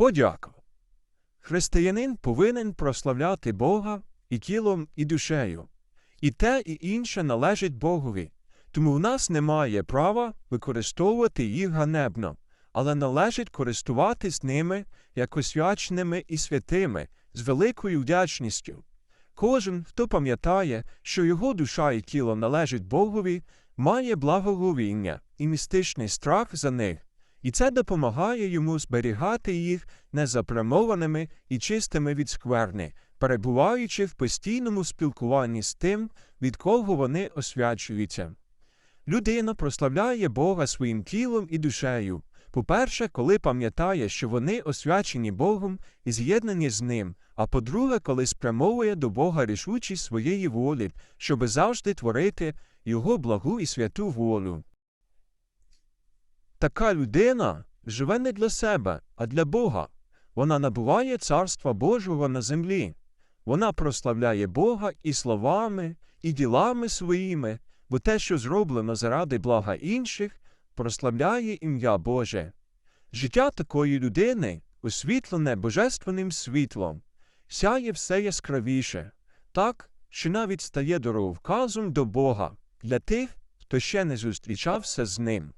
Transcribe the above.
Подяка. Християнин повинен прославляти Бога і тілом, і душею. І те, і інше належить Богові. Тому в нас немає права використовувати їх ганебно, але належить користуватись ними як освяченими і святими з великою вдячністю. Кожен, хто пам'ятає, що його душа і тіло належать Богові, має благоговіння і містичний страх за них, і це допомагає йому зберігати їх незапрямованими і чистими від скверни, перебуваючи в постійному спілкуванні з тим, від кого вони освячуються. Людина прославляє Бога своїм тілом і душею. По-перше, коли пам'ятає, що вони освячені Богом і з'єднані з Ним, а по-друге, коли спрямовує до Бога рішучість своєї волі, щоби завжди творити Його благу і святу волю. Така людина живе не для себе, а для Бога. Вона набуває царства Божого на землі. Вона прославляє Бога і словами, і ділами своїми, бо те, що зроблено заради блага інших, прославляє ім'я Боже. Життя такої людини, освітлене божественним світлом, сяє все яскравіше, так, що навіть стає дороговказом до Бога для тих, хто ще не зустрічався з ним.